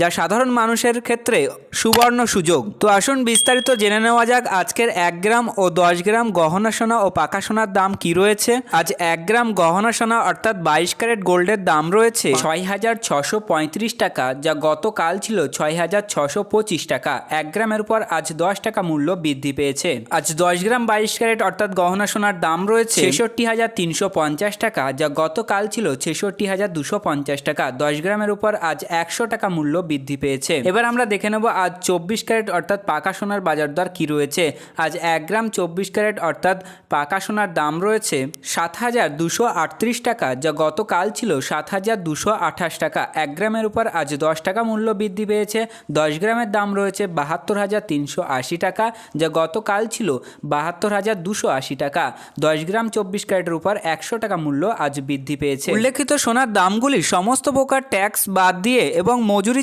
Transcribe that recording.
যা সাধারণ মানুষের ক্ষেত্রে সুবর্ণ সুযোগ। তো আসুন বিস্তারিত জেনে নেওয়া যাক আজকের এক গ্রাম ও দশ গ্রাম গহনা সোনা ও পাকা সোনার দাম কি রয়েছে। আজ এক গ্রাম গহনা সোনা অর্থাৎ বাইশ ক্যারেট গোল্ডের দাম রয়েছে ছয় হাজার ছশো পঁয়ত্রিশ টাকা, যা গতকাল ছিল ছয় হাজার ছশো পঁচিশ টাকা। এক গ্রামের উপর আজ দশ টাকা মূল্য বৃদ্ধি পেয়েছে। আজ দশ গ্রাম বাইশ ক্যারেট অর্থাৎ গহনা সোনার দাম রয়েছে ছেষট্টি হাজার তিনশো পঞ্চাশ টাকা, যা গতকাল ছিল ছেষট্টি হাজার দুশো পঞ্চাশ টাকা। দশ গ্রামের উপর আজ একশো টাকা মূল্য বৃদ্ধি পেয়েছে। এবার আমরা দেখে নেব আজ চব্বিশ ক্যারেট অর্থাৎ পাকা সোনার বাজার দর কি রয়েছে। আজ এক গ্রাম চব্বিশ ক্যারেট অর্থাৎ পাকা সোনার দাম রয়েছে সাত হাজার দুশো আটত্রিশ টাকা, যা গতকাল ছিল সাত হাজার দুশো আঠাশ টাকা। এক গ্রামের উপর আজ দশ টাকা মূল্য বৃদ্ধি পেয়েছে। দশ গ্রামের দাম রয়েছে বাহাত্তর হাজার তিনশো আশি টাকা, যা গতকাল ছিল বাহাত্তর হাজার দুশো আশি টাকা। দশ গ্রাম চব্বিশ ক্যারেটের উপর একশো টাকা মূল্য আজ বৃদ্ধি পেয়েছে। উল্লেখিত সোনার দামগুলি সমস্ত প্রকার ট্যাক্স বাদ দিয়ে এবং মজুরি